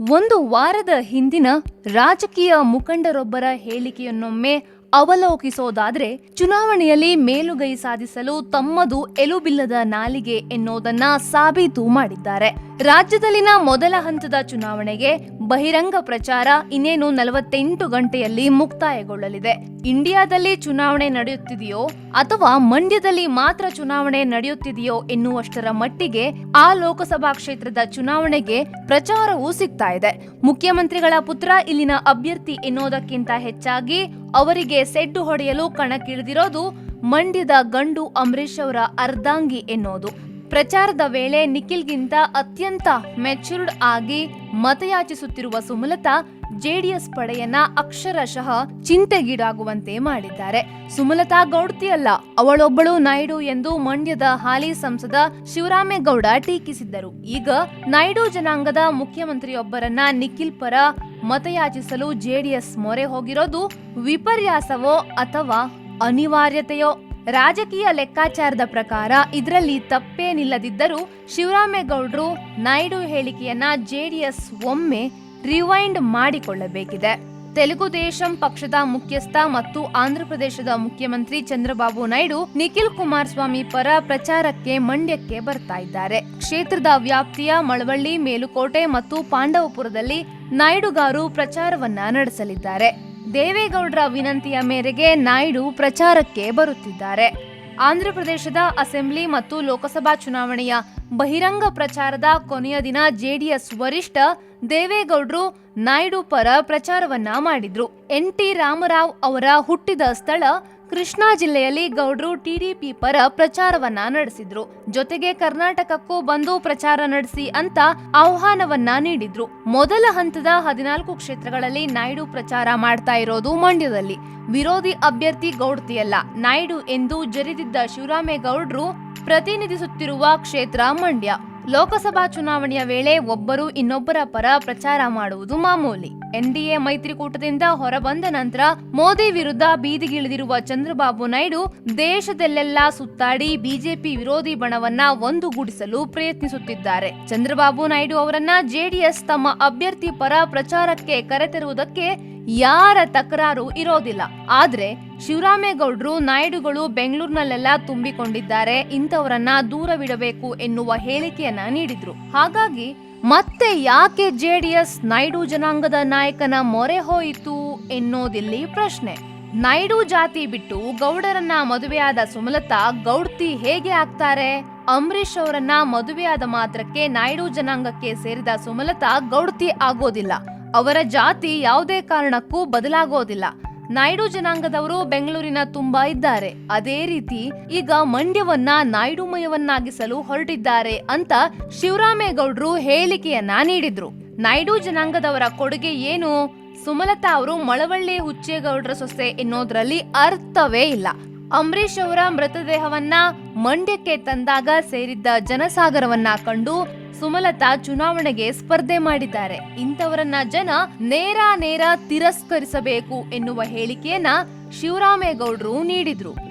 ಒಂದು ವಾರದ ಹಿಂದಿನ ರಾಜಕೀಯ ಮುಖಂಡರೊಬ್ಬರ ಹೇಳಿಕೆಯನ್ನೊಮ್ಮೆ ಅವಲೋಕಿಸೋದಾದ್ರೆ ಚುನಾವಣೆಯಲ್ಲಿ ಮೇಲುಗೈ ಸಾಧಿಸಲು ತಮ್ಮದು ಎಲುಬಿಲ್ಲದ ನಾಲಿಗೆ ಎನ್ನುವುದನ್ನ ಸಾಬೀತು ಮಾಡಿದ್ದಾರೆ. ರಾಜ್ಯದಲ್ಲಿನ ಮೊದಲ ಹಂತದ ಚುನಾವಣೆಗೆ ಬಹಿರಂಗ ಪ್ರಚಾರ ಇನ್ನೇನು ನಲವತ್ತೆಂಟು ಗಂಟೆಯಲ್ಲಿ ಮುಕ್ತಾಯಗೊಳ್ಳಲಿದೆ. ಇಂಡಿಯಾದಲ್ಲಿ ಚುನಾವಣೆ ನಡೆಯುತ್ತಿದೆಯೋ ಅಥವಾ ಮಂಡ್ಯದಲ್ಲಿ ಮಾತ್ರ ಚುನಾವಣೆ ನಡೆಯುತ್ತಿದೆಯೋ ಎನ್ನುವಷ್ಟರ ಮಟ್ಟಿಗೆ ಆ ಲೋಕಸಭಾ ಕ್ಷೇತ್ರದ ಚುನಾವಣೆಗೆ ಪ್ರಚಾರವೂ ಸಿಗ್ತಾ ಇದೆ. ಮುಖ್ಯಮಂತ್ರಿಗಳ ಪುತ್ರ ಇಲ್ಲಿನ ಅಭ್ಯರ್ಥಿ ಎನ್ನುವುದಕ್ಕಿಂತ ಹೆಚ್ಚಾಗಿ ಅವರಿಗೆ ಸೆಡ್ಡು ಹೊಡೆಯಲು ಕಣಕ್ಕಿಳಿದಿರೋದು ಮಂಡ್ಯದ ಗಂಡು ಅಂಬರೀಶ್ ಅವರ ಅರ್ಧಾಂಗಿ ಎನ್ನೋದು ಪ್ರಚಾರದ ವೇಳೆ ನಿಖಿಲ್ಗಿಂತ ಅತ್ಯಂತ ಮೆಚೂರ್ಡ್ ಆಗಿ ಮತಯಾಚಿಸುತ್ತಿರುವ ಸುಮಲತಾ, ಜೆಡಿಎಸ್ ಪಡೆಯನ್ನ ಅಕ್ಷರಶಃ ಚಿಂತೆಗೀಡಾಗುವಂತೆ ಮಾಡಿದ್ದಾರೆ. ಸುಮಲತಾ ಗೌಡ್ತಿಯಲ್ಲ ಅವಳೊಬ್ಬಳು ನಾಯ್ಡು ಎಂದು ಮಂಡ್ಯದ ಹಾಲಿ ಸಂಸದ ಶಿವರಾಮೇಗೌಡ ಟೀಕಿಸಿದ್ದರು. ಈಗ ನಾಯ್ಡು ಜನಾಂಗದ ಮುಖ್ಯಮಂತ್ರಿಯೊಬ್ಬರನ್ನ ನಿಖಿಲ್ ಪರ ಮತಯಾಚಿಸಲು ಜೆಡಿಎಸ್ ಮೊರೆ ಹೋಗಿರೋದು ವಿಪರ್ಯಾಸವೋ ಅಥವಾ ಅನಿವಾರ್ಯತೆಯೋ ರಾಜಕೀಯ ಲೆಕ್ಕಾಚಾರದ ಪ್ರಕಾರ ಇದರಲ್ಲಿ ತಪ್ಪೇನಿಲ್ಲದಿದ್ದರೂ ಶಿವರಾಮೇಗೌಡರು ನಾಯ್ಡು ಹೇಳಿಕೆಯನ್ನ ಜೆಡಿಎಸ್ ಒಮ್ಮೆ ರಿವೈಂಡ್ ಮಾಡಿಕೊಳ್ಳಬೇಕಿದೆ. ತೆಲುಗು ದೇಶಂ ಪಕ್ಷದ ಮುಖ್ಯಸ್ಥ ಮತ್ತು ಆಂಧ್ರಪ್ರದೇಶದ ಮುಖ್ಯಮಂತ್ರಿ ಚಂದ್ರಬಾಬು ನಾಯ್ಡು ನಿಖಿಲ್ ಕುಮಾರಸ್ವಾಮಿ ಪರ ಪ್ರಚಾರಕ್ಕೆ ಮಂಡ್ಯಕ್ಕೆ ಬರ್ತಾ ಇದ್ದಾರೆ. ಕ್ಷೇತ್ರದ ವ್ಯಾಪ್ತಿಯ ಮಳವಳ್ಳಿ, ಮೇಲುಕೋಟೆ ಮತ್ತು ಪಾಂಡವಪುರದಲ್ಲಿ ನಾಯ್ಡುಗಾರು ಪ್ರಚಾರವನ್ನ ನಡೆಸಲಿದ್ದಾರೆ. ದೇವೇಗೌಡರ ವಿನಂತಿಯ ಮೇರೆಗೆ ನಾಯ್ಡು ಪ್ರಚಾರಕ್ಕೆ ಬರುತ್ತಿದ್ದಾರೆ. ಆಂಧ್ರಪ್ರದೇಶದ ಅಸೆಂಬ್ಲಿ ಮತ್ತು ಲೋಕಸಭಾ ಚುನಾವಣೆಯ ಬಹಿರಂಗ ಪ್ರಚಾರದ ಕೊನೆಯ ದಿನ ಜೆಡಿಎಸ್ ವರಿಷ್ಠ ದೇವೇಗೌಡರು ನಾಯ್ಡು ಪರ ಪ್ರಚಾರವನ್ನ ಮಾಡಿದ್ರು. ಎನ್ ಟಿ ರಾಮರಾವ್ ಅವರ ಹುಟ್ಟಿದ ಸ್ಥಳ ಕೃಷ್ಣಾ ಜಿಲ್ಲೆಯಲ್ಲಿ ಗೌಡ್ರು ಟಿಡಿಪಿ ಪರ ಪ್ರಚಾರವನ್ನ ನಡೆಸಿದ್ರು. ಜೊತೆಗೆ ಕರ್ನಾಟಕಕ್ಕೂ ಬಂದು ಪ್ರಚಾರ ನಡೆಸಿ ಅಂತ ಆಹ್ವಾನವನ್ನ ನೀಡಿದ್ರು. ಮೊದಲ ಹಂತದ ಹದಿನಾಲ್ಕು ಕ್ಷೇತ್ರಗಳಲ್ಲಿ ನಾಯ್ಡು ಪ್ರಚಾರ ಮಾಡ್ತಾ ಇರೋದು ಮಂಡ್ಯದಲ್ಲಿ. ವಿರೋಧಿ ಅಭ್ಯರ್ಥಿ ಗೌಡ್ತಿಯಲ್ಲ. ನಾಯ್ಡು ಎಂದು ಜರಿದಿದ್ದ ಶಿವರಾಮೇಗೌಡ್ರು ಪ್ರತಿನಿಧಿಸುತ್ತಿರುವ ಕ್ಷೇತ್ರ ಮಂಡ್ಯ. ಲೋಕಸಭಾ ಚುನಾವಣೆಯ ವೇಳೆ ಒಬ್ಬರು ಇನ್ನೊಬ್ಬರ ಪರ ಪ್ರಚಾರ ಮಾಡುವುದು ಮಾಮೂಲಿ. ಎನ್ಡಿಎ ಮೈತ್ರಿಕೂಟದಿಂದ ಹೊರಬಂದ ನಂತರ ಮೋದಿ ವಿರುದ್ಧ ಬೀದಿಗಿಳಿದಿರುವ ಚಂದ್ರಬಾಬು ನಾಯ್ಡು ದೇಶದಲ್ಲೆಲ್ಲಾ ಸುತ್ತಾಡಿ ಬಿಜೆಪಿ ವಿರೋಧಿ ಬಣವನ್ನ ಒಂದುಗೂಡಿಸಲು ಪ್ರಯತ್ನಿಸುತ್ತಿದ್ದಾರೆ. ಚಂದ್ರಬಾಬು ನಾಯ್ಡು ಅವರನ್ನ ಜೆಡಿಎಸ್ ತಮ್ಮ ಅಭ್ಯರ್ಥಿ ಪರ ಪ್ರಚಾರಕ್ಕೆ ಕರೆತರುವುದಕ್ಕೆ ಯಾರ ತಕರಾರು ಇರೋದಿಲ್ಲ. ಆದ್ರೆ ಶಿವರಾಮೇಗೌಡರು, ನಾಯ್ಡುಗಳು ಬೆಂಗಳೂರಿನಲ್ಲೆಲ್ಲ ತುಂಬಿಕೊಂಡಿದ್ದಾರೆ. ಇಂಥವರನ್ನ ದೂರವಿಡಬೇಕು ಎನ್ನುವ ಹೇಳಿಕೆಯನ್ನ ನೀಡಿದ್ರು. ಹಾಗಾಗಿ ಮತ್ತೆ ಯಾಕೆ ಜೆಡಿಎಸ್ ನಾಯ್ಡು ಜನಾಂಗದ ನಾಯಕನ ಮೊರೆ ಹೋಯಿತು ಎನ್ನೋದಿಲ್ಲಿ ಪ್ರಶ್ನೆ. ನಾಯ್ಡು ಜಾತಿ ಬಿಟ್ಟು ಗೌಡರನ್ನ ಮದುವೆಯಾದ ಸುಮಲತಾ ಗೌಡ್ತಿ ಹೇಗೆ ಆಗ್ತಾರೆ? ಅಂಬರೀಶ್ ಅವರನ್ನ ಮದುವೆಯಾದ ಮಾತ್ರಕ್ಕೆ ನಾಯ್ಡು ಜನಾಂಗಕ್ಕೆ ಸೇರಿದ ಸುಮಲತಾ ಗೌಡ್ತಿ ಆಗೋದಿಲ್ಲ. ಅವರ ಜಾತಿ ಯಾವುದೇ ಕಾರಣಕ್ಕೂ ಬದಲಾಗೋದಿಲ್ಲ. ನಾಯ್ಡು ಜನಾಂಗದವರು ಬೆಂಗಳೂರಿನ ತುಂಬಾ ಇದ್ದಾರೆ. ಅದೇ ರೀತಿ ಈಗ ಮಂಡ್ಯವನ್ನ ನಾಯ್ಡುಮಯವನ್ನಾಗಿಸಲು ಹೊರಟಿದ್ದಾರೆ ಅಂತ ಶಿವರಾಮೇಗೌಡರು ಹೇಳಿಕೆಯನ್ನ ನೀಡಿದ್ರು. ನಾಯ್ಡು ಜನಾಂಗದವರ ಕೊಡುಗೆ ಏನು? ಸುಮಲತಾ ಅವರು ಮಳವಳ್ಳಿ ಹುಚ್ಚೇಗೌಡರ ಸೊಸೆ ಎನ್ನೋದ್ರಲ್ಲಿ ಅರ್ಥವೇ ಇಲ್ಲ. ಅಂಬರೀಶ್ ಅವರ ಮೃತದೇಹವನ್ನ ಮಂಡ್ಯಕ್ಕೆ ತಂದಾಗ ಸೇರಿದ್ದ ಜನಸಾಗರವನ್ನ ಕಂಡು ಸುಮಲತಾ ಚುನಾವಣೆಗೆ ಸ್ಪರ್ಧೆ ಮಾಡಿದ್ದಾರೆ. ಇಂಥವರನ್ನ ಜನ ನೇರ ನೇರ ತಿರಸ್ಕರಿಸಬೇಕು ಎನ್ನುವ ಹೇಳಿಕೆಯನ್ನ ಶಿವರಾಮೇಗೌಡರು ನೀಡಿದ್ರು.